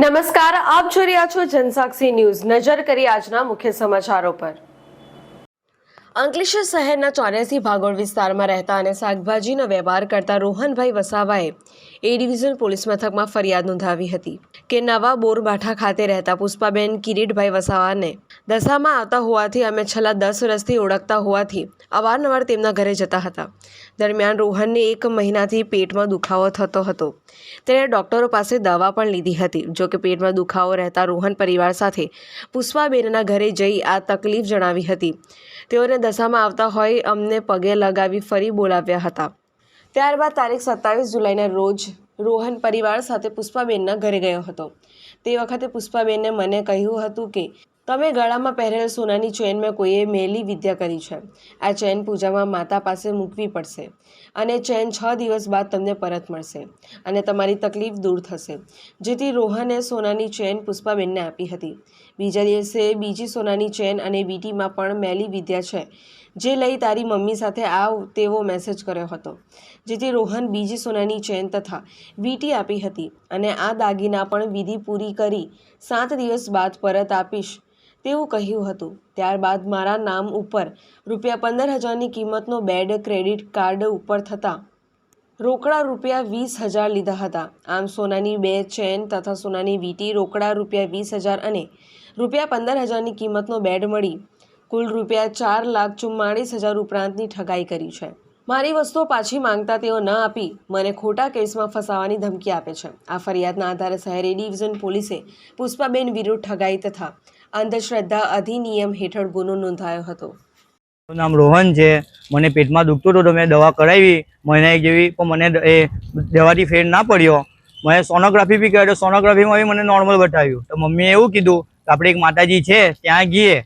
નમસ્કાર, આપ જોઈ રહ્યા છો જનસાક્ષી ન્યૂઝ. નજર કરી આજના મુખ્ય સમાચારો પર. અંકલેશ્વર શહેરના ચોર્યાસી ભાગોળ વિસ્તારમાં રહેતા અને શાકભાજીનો વેપાર કરતા રોહનભાઈ વસાવાએ એ ડિવિઝન પોલીસ મથકમાં ફરિયાદ નોંધાવી હતી કે નવા બોરબાઠા ખાતે રહેતા પુષ્પાબેન કિરીટભાઈ વસાવાને દશામાં આવતા હોવાથી અમે છેલ્લા દસ વર્ષથી ઓળખતા હોવાથી અવારનવાર તેમના ઘરે જતા હતા. દરમિયાન રોહનને એક મહિનાથી પેટમાં દુખાવો થતો હતો. તેણે ડૉક્ટરો પાસે દવા પણ લીધી હતી. જો કે પેટમાં દુખાવો રહેતા રોહન પરિવાર સાથે પુષ્પાબેનના ઘરે જઈ આ તકલીફ જણાવી હતી. તેઓને દશામાં આવતા હોય અમને પગે લગાવી ફરી બોલાવ્યા હતા. ત્યારબાદ તારીખ સત્તાવીસ જુલાઈના રોજ રોહન પરિવાર સાથે પુષ્પાબેનના ઘરે ગયો હતો. તે વખતે પુષ્પાબેને મને કહ્યું હતું કે, તમે ગળામાં પહેરેલ સોનાની ચેન મેં કોઈએ મેલી વિદ્યા કરી છે. આ ચેન પૂજામાં માતા પાસે મૂકવી પડશે અને ચેન છ દિવસ બાદ તમને પરત મળશે અને તમારી તકલીફ દૂર થશે. જેથી રોહને સોનાની ચેન પુષ્પાબેનને આપી હતી. બીજા દિવસે બીજી સોનાની ચેન અને વીટીમાં પણ મેલી વિદ્યા છે. જે લઈ તારી મમ્મી સાથે આવ તેવો મેસેજ કર્યો હતો. જેથી રોહન બીજી સોનાની ચેન તથા વીટી આપી હતી અને આ દાગીના પણ વિધિ પૂરી કરી સાત દિવસ બાદ પરત આપીશ તેવું કહ્યું હતું. ત્યારબાદ મારા નામ ઉપર રૂપિયા પંદર હજારની કિંમતનો બેડ ક્રેડિટ કાર્ડ ઉપર થતાં રોકડા રૂપિયા વીસ હજાર લીધા હતા. આમ સોનાની બે ચેન તથા સોનાની વીંટી રોકડા રૂપિયા વીસ હજાર અને રૂપિયા પંદર હજારની કિંમતનો બેડ મળી. કુલ રૂપિયા ચાર લાખ ચુમ્માળીસ હજાર ઉપરાંતની ઠગાઈ કરી છે. મારી વસ્તુઓ પાછી માંગતા તેઓ ન આપી, મને ખોટા કેસમાં ફસાવાની ધમકી આપે છે. આ ફરિયાદના આધારે શહેરી ડિવિઝન પોલીસે પુષ્પાબેન વિરુદ્ધ ઠગાઈ તથા અંધશ્રદ્ધા અધિનિયમ હેઠળ ગુનો નોંધાયો હતો. મારું નામ રોહન છે. મને પેટમાં દુખતું હતું તો મેં દવા કરાવી. મહિના એક જેવી પણ મને એ દવાથી ફેર ના પડ્યો. મેં સોનોગ્રાફી બી કર્યો સોનોગ્રાફીમાં બી મને નોર્મલ બતાવ્યું. તો મમ્મીએ એવું કીધું કે આપણે એક માતાજી છે, ત્યાં ગઈએ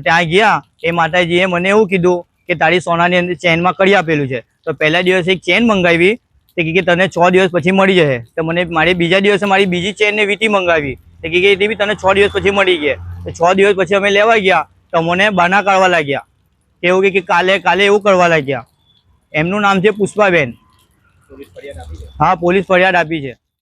ત્યાં ગયા, એ માતાજીએ મને એવું કીધું કે તારી સોનાની અંદર ચેનમાં કરી આપેલું છે. તો પહેલા દિવસે એક ચેન મંગાવી, તે કે તને છ દિવસ પછી મળી જશે. તો મને મારી બીજા દિવસે મારી બીજી ચેનને વીટી મંગાવી. તે કે એ બી તને છ દિવસ પછી મળી ગયા. તો છ દિવસ પછી અમે લેવા ગયા, તો મને બાના કાઢવા લાગ્યા. એવું કે કાલે કાલે એવું કરવા લાગ્યા. એમનું નામ છે પુષ્પાબેન. હા, પોલીસ ફરિયાદ આપી છે.